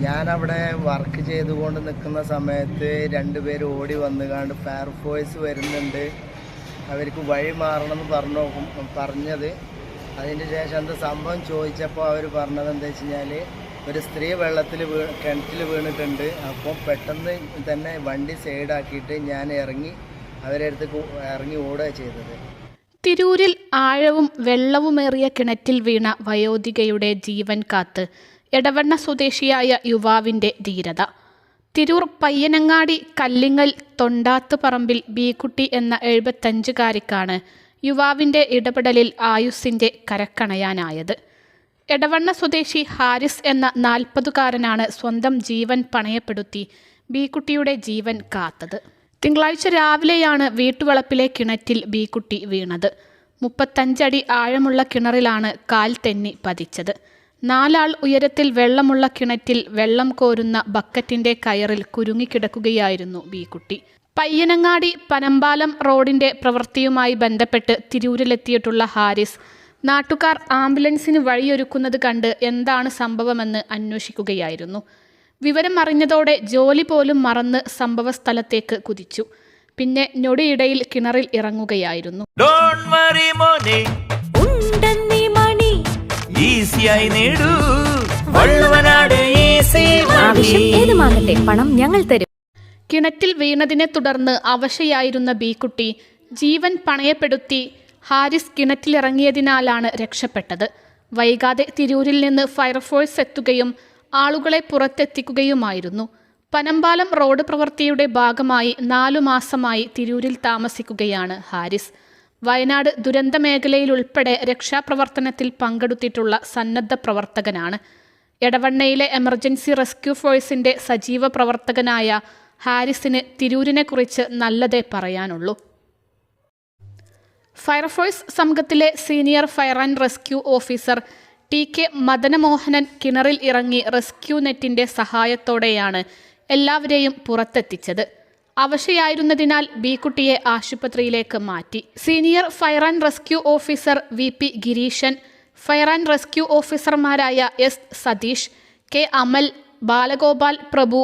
ഞാനവിടെ വർക്ക് ചെയ്തുകൊണ്ട് നിൽക്കുന്ന സമയത്ത് രണ്ടുപേര് ഓടി വന്നുകാണ്ട് ഫയർഫോഴ്സ് വരുന്നുണ്ട്. അവർക്ക് വഴി മാറണം എന്ന് പറഞ്ഞു നോക്കും- പറഞ്ഞത്. അതിന്റെ ശേഷം എന്താ സംഭവം ചോദിച്ചപ്പോൾ അവർ പറഞ്ഞത് എന്താ വെച്ച് കഴിഞ്ഞാൽ ഒരു സ്ത്രീ വെള്ളത്തിൽ വീ കിണറ്റിൽ വീണിട്ടുണ്ട്. അപ്പോൾ പെട്ടെന്ന് തന്നെ വണ്ടി സൈഡാക്കിയിട്ട് ഞാൻ ഇറങ്ങി അവരെ അടുത്ത് ഇറങ്ങി ഓടുക ചെയ്തത്. തിരൂരിൽ ആഴവും വെള്ളവുമേറിയ കിണറ്റിൽ വീണ വയോധികയുടെ ജീവൻ കാത്ത് എടവണ്ണ സ്വദേശിയായ യുവാവിന്റെ ധീരത. തിരൂർ പയ്യനങ്ങാടി കല്ലിങ്ങൽ തൊണ്ടാത്ത് പറമ്പിൽ ബീക്കുട്ടി എന്ന എഴുപത്തഞ്ചുകാരിക്കാണ് യുവാവിന്റെ ഇടപെടലിൽ ആയുസ്സിന്റെ കരക്കണയാനായത്. എടവണ്ണ സ്വദേശി ഹാരിസ് എന്ന നാൽപ്പതുകാരനാണ് സ്വന്തം ജീവൻ പണയപ്പെടുത്തി ബീക്കുട്ടിയുടെ ജീവൻ കാത്തത്. തിങ്കളാഴ്ച രാവിലെയാണ് വീട്ടുവളപ്പിലെ കിണറ്റിൽ ബീക്കുട്ടി വീണത്. മുപ്പത്തഞ്ചടി ആഴമുള്ള കിണറിലാണ് കാൽ തെന്നി പതിച്ചത്. നാലാൾ ഉയരത്തിൽ വെള്ളമുള്ള കിണറ്റിൽ വെള്ളം കോരുന്ന ബക്കറ്റിന്റെ കയറിൽ കുരുങ്ങിക്കിടക്കുകയായിരുന്നു ബീക്കുട്ടി. പയ്യനങ്ങാടി പനമ്പാലം റോഡിന്റെ പ്രവൃത്തിയുമായി ബന്ധപ്പെട്ട് തിരൂരിലെത്തിയിട്ടുള്ള ഹാരിസ് നാട്ടുകാർ ആംബുലൻസിന് വഴിയൊരുക്കുന്നത് കണ്ട് എന്താണ് സംഭവമെന്ന് അന്വേഷിക്കുകയായിരുന്നു. വിവരം അറിഞ്ഞതോടെ ജോലി പോലും മറന്ന് സംഭവസ്ഥലത്തേക്ക് കുതിച്ചു. പിന്നെ ഞൊടിയിടയിൽ കിണറിൽ ഇറങ്ങുകയായിരുന്നു. ഡോണ്ട് വറി മോനെ. ഉണ്ടെന്നീ മണി. ഈസിയായി നേടൂ. ഏതുമാകട്ടെ പണം ഞങ്ങൾ തരും. കിണറ്റിൽ വീണതിനെ തുടർന്ന് അവശയായിരുന്ന ബീക്കുട്ടി ജീവൻ പണയപ്പെടുത്തി ഹാരിസ് കിണറ്റിലിറങ്ങിയതിനാലാണ് രക്ഷപ്പെട്ടത്. വൈകാതെ തിരൂരിൽ നിന്ന് ഫയർഫോഴ്സ് എത്തുകയും ആളുകളെ പുറത്തെത്തിക്കുകയുമായിരുന്നു. പനമ്പാലം റോഡ് പ്രവൃത്തിയുടെ ഭാഗമായി നാലു മാസമായി തിരൂരിൽ താമസിക്കുകയാണ് ഹാരിസ്. വയനാട് ദുരന്ത മേഖലയിലുൾപ്പെടെ രക്ഷാപ്രവർത്തനത്തിൽ പങ്കെടുത്തിട്ടുള്ള സന്നദ്ധ പ്രവർത്തകനാണ്. എടവണ്ണയിലെ എമർജൻസി റെസ്ക്യൂ ഫോഴ്സിന്റെ സജീവ പ്രവർത്തകനായ ഹാരിസിന് തിരൂരിനെക്കുറിച്ച് നല്ലതേ പറയാനുള്ളൂ. ഫയർഫോഴ്സ് സംഘത്തിലെ senior fire and rescue officer T K Madanamohanan കിണറിൽ ഇറങ്ങി റെസ്ക്യൂ നെറ്റിന്റെ സഹായത്തോടെയാണ് എല്ലാവരെയും പുറത്തെത്തിച്ചത്. അവശയായിരുന്നതിനാൽ ബീക്കുട്ടിയെ ആശുപത്രിയിലേക്ക് മാറ്റി. Senior fire and rescue officer V P Gireeshan fire and rescue ഓഫീസർമാരായ S Satheesh K Amal Balagopal Prabhu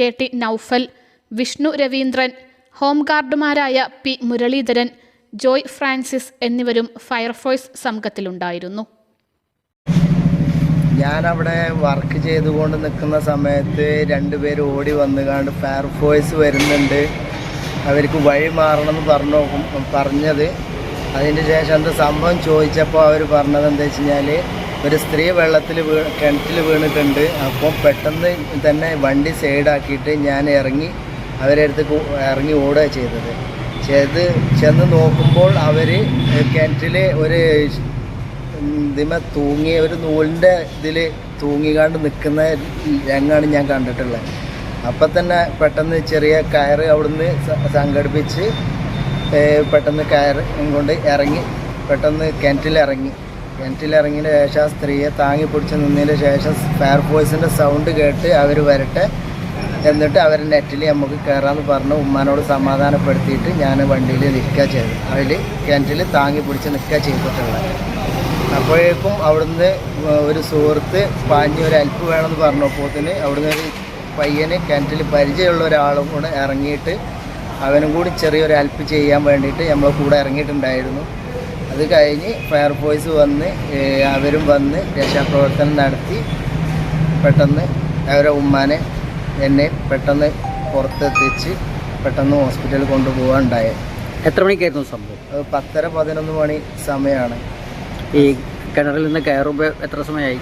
K T Noufal Vishnu Raveendran ഹോംഗാർഡുമാരായ P Muraleedharan Joy Francis എന്നിവരും ഫയർഫോഴ്സ് സംഘത്തിലുണ്ടായിരുന്നു. ഞാനവിടെ വർക്ക് ചെയ്തുകൊണ്ട് നിൽക്കുന്ന സമയത്ത് രണ്ടുപേർ ഓടി വന്നുകാണ്ട് ഫയർഫോഴ്സ് വരുന്നുണ്ട്. അവർക്ക് വഴി മാറണമെന്ന് പറഞ്ഞു പറഞ്ഞത്. അതിന് ശേഷം എന്താ സംഭവം ചോദിച്ചപ്പോൾ അവർ പറഞ്ഞത് എന്താ വെച്ച് കഴിഞ്ഞാൽ ഒരു സ്ത്രീ വെള്ളത്തിൽ വീ കിണറ്റിൽ വീണിട്ടുണ്ട്. അപ്പോൾ പെട്ടെന്ന് തന്നെ വണ്ടി സൈഡാക്കിയിട്ട് ഞാൻ ഇറങ്ങി അവരെ അടുത്ത് ഇറങ്ങി ഓടുക ചെയ്തത്. ചെയ്ത് ചെന്ന് നോക്കുമ്പോൾ അവർ കിണറ്റിൽ ഒരു ഇതിമ തൂങ്ങിയ ഒരു നൂലിന്റെ ഇതിൽ തൂങ്ങിക്കാണ്ട് നിൽക്കുന്ന രംഗമാണ് ഞാൻ കണ്ടിട്ടുള്ളത്. അപ്പം തന്നെ പെട്ടെന്ന് ചെറിയ കയറ് അവിടുന്ന് സംഘടിപ്പിച്ച് പെട്ടെന്ന് കയർ കൊണ്ട് ഇറങ്ങി പെട്ടെന്ന് കിണറ്റിലിറങ്ങി കിണറ്റിലിറങ്ങിയതിന് ശേഷം ആ സ്ത്രീയെ താങ്ങി പിടിച്ച് നിന്നതിന് ശേഷം ഫയർഫോഴ്സിന്റെ സൗണ്ട് കേട്ട് അവർ വരട്ടെ എന്നിട്ട് അവർ നെറ്റിൽ നമുക്ക് കയറാമെന്ന് പറഞ്ഞ് ഉമ്മാനോട് സമാധാനപ്പെടുത്തിയിട്ട് ഞാൻ വണ്ടിയിൽ നിൽക്കുക ചെയ്തു അതിൽ കിണറ്റിൽ താങ്ങി പിടിച്ച് നിൽക്കുക ചെയ്തിട്ടുള്ളത്. അപ്പോഴേക്കും അവിടുന്ന് ഒരു സുഹൃത്ത് പാഞ്ഞ് ഒരു ഹെൽപ്പ് വേണമെന്ന് പറഞ്ഞപ്പോത്തിന് അവിടുന്ന് ഒരു പയ്യന് കിണറ്റിൽ പരിചയമുള്ള ഒരാളും കൂടെ ഇറങ്ങിയിട്ട് അവനും കൂടി ചെറിയൊരു ഹെൽപ്പ് ചെയ്യാൻ വേണ്ടിയിട്ട് നമ്മളെ കൂടെ ഇറങ്ങിയിട്ടുണ്ടായിരുന്നു. അത് കഴിഞ്ഞ് ഫയർഫോഴ്സ് വന്ന് അവരും വന്ന് രക്ഷാപ്രവർത്തനം നടത്തി. പെട്ടെന്ന് അവരെ ഉമ്മാനെ എന്നെ പെട്ടെന്ന് പുറത്തെത്തിച്ച് പെട്ടെന്ന് ഹോസ്പിറ്റലിൽ കൊണ്ടുപോകാൻ ഉണ്ടായത് എത്ര മണിക്കായിരുന്നു സംഭവം? അത് പത്തര പതിനൊന്ന് മണി സമയമാണ്. ഈ കിണറിൽ നിന്ന് കയറുമ്പോൾ എത്ര സമയമായി?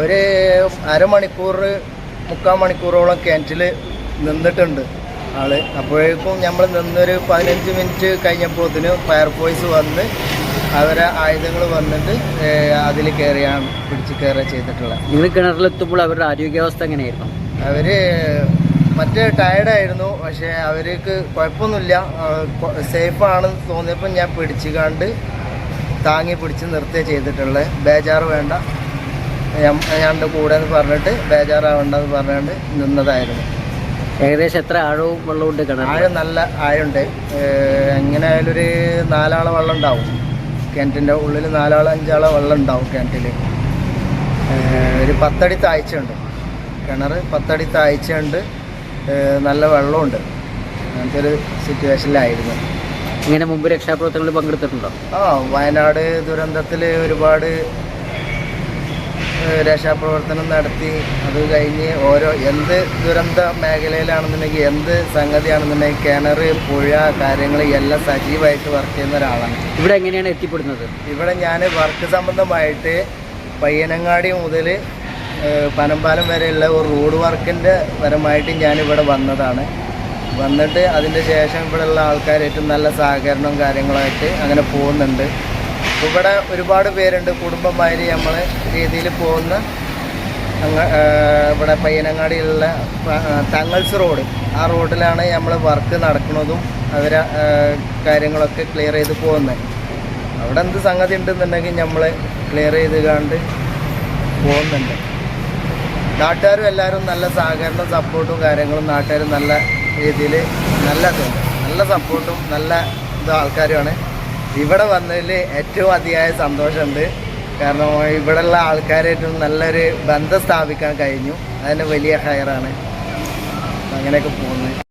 ഒരു അരമണിക്കൂർ മുക്കാൽ മണിക്കൂറോളം കിണറ്റിൽ നിന്നിട്ടുണ്ട് ആൾ. അപ്പോഴേക്കും നമ്മൾ നിന്നൊരു പതിനഞ്ച് മിനിറ്റ് കഴിഞ്ഞപ്പോഴത്തിന് ഫയർഫോഴ്സ് വന്ന് അവരെ ആയുധങ്ങൾ വന്നിട്ട് അതിൽ കയറിയാണ് പിടിച്ച് കയറുക ചെയ്തിട്ടുള്ളത്. നിങ്ങൾ കിണറിലെത്തുമ്പോൾ അവരുടെ ആരോഗ്യാവസ്ഥ എങ്ങനെയായിരുന്നു? അവർ മറ്റേ ടയർഡായിരുന്നു പക്ഷേ അവർക്ക് കുഴപ്പമൊന്നുമില്ല. സേഫാണെന്ന് തോന്നിയപ്പോൾ ഞാൻ പിടിച്ചു കണ്ട് താങ്ങി പിടിച്ച് നിർത്തുക ചെയ്തിട്ടുള്ളത് ബേജാറ് വേണ്ട. ഞങ്ങളുടെ കൂടെ എന്ന് പറഞ്ഞിട്ട് ബേജാറാവേണ്ടെന്ന് പറഞ്ഞുകൊണ്ട് നിന്നതായിരുന്നു. ഏകദേശം എത്ര ആഴവും വെള്ളമുണ്ട് കിണർ ആഴം നല്ല ആഴമുണ്ട്. എങ്ങനെ ആയാലും ഒരു നാലാളെ വെള്ളം ഉണ്ടാവും. കിണറ്റിന്റെ ഉള്ളിൽ നാലാളെ അഞ്ചാളെ വെള്ളം ഉണ്ടാവും കിണറ്റിൽ ഒരു പത്തടി താഴ്ചയുണ്ട്. കിണർ പത്തടി താഴ്ചയുണ്ട്. നല്ല വെള്ളമുണ്ട് അങ്ങനത്തെ ഒരു സിറ്റുവേഷനിലായിരുന്നു ഇങ്ങനെ മുമ്പ് രക്ഷാപ്രവർത്തനങ്ങളിൽ പങ്കെടുത്തിട്ടുണ്ടോ? ആ വയനാട് ദുരന്തത്തിൽ ഒരുപാട് രക്ഷാപ്രവർത്തനം നടത്തി. അത് കഴിഞ്ഞ് ഓരോ എന്ത് ദുരന്ത മേഖലയിലാണെന്നുണ്ടെങ്കിൽ എന്ത് സംഗതിയാണെന്നുണ്ടെങ്കിൽ കിണർ പുഴ കാര്യങ്ങൾ എല്ലാം സജീവമായിട്ട് വർക്ക് ചെയ്യുന്ന ഒരാളാണ്. ഇവിടെ എങ്ങനെയാണ് എത്തിപ്പെടുന്നത്? ഇവിടെ ഞാൻ വർക്ക് സംബന്ധമായിട്ട് പയ്യനങ്ങാടി മുതൽ പനമ്പാലം വരെയുള്ള ഒരു റോഡ് വർക്കിന്റെ പരമായിട്ട് ഞാനിവിടെ വന്നതാണ്. വന്നിട്ട് അതിന്റെ ശേഷം ഇവിടെയുള്ള ഏറ്റവും നല്ല സഹകരണവും കാര്യങ്ങളായിട്ട് അങ്ങനെ പോകുന്നുണ്ട്. ഇവിടെ ഒരുപാട് പേരുണ്ട്. കുടുംബമാതിരി നമ്മൾ രീതിയിൽ പോകുന്ന ഇവിടെ പയ്യനങ്ങാടിയിലുള്ള തങ്ങൾസ് റോഡ്. ആ റോഡിലാണ് നമ്മൾ വർക്ക് നടക്കുന്നതും അവരെ കാര്യങ്ങളൊക്കെ ക്ലിയർ ചെയ്ത് പോകുന്നത് അവിടെ എന്ത് സംഗതി ഉണ്ടെന്നുണ്ടെങ്കിൽ നമ്മൾ ക്ലിയർ ചെയ്ത് കണ്ട് പോകുന്നുണ്ട്. നാട്ടുകാരും എല്ലാവരും നല്ല സഹകരണവും സപ്പോർട്ടും കാര്യങ്ങളും നാട്ടുകാരും നല്ല രീതിയിൽ നല്ല നല്ല സപ്പോർട്ടും നല്ല ഇത് ആൾക്കാരുമാണ്. ഇവിടെ വന്നതിൽ ഏറ്റവും അതിയായ സന്തോഷമുണ്ട്. കാരണം ഇവിടെയുള്ള ആൾക്കാരായിട്ടും നല്ലൊരു ബന്ധം സ്ഥാപിക്കാൻ കഴിഞ്ഞു. അതിന് വലിയ ഹയറാണ്. അങ്ങനെയൊക്കെ പോകുന്നത്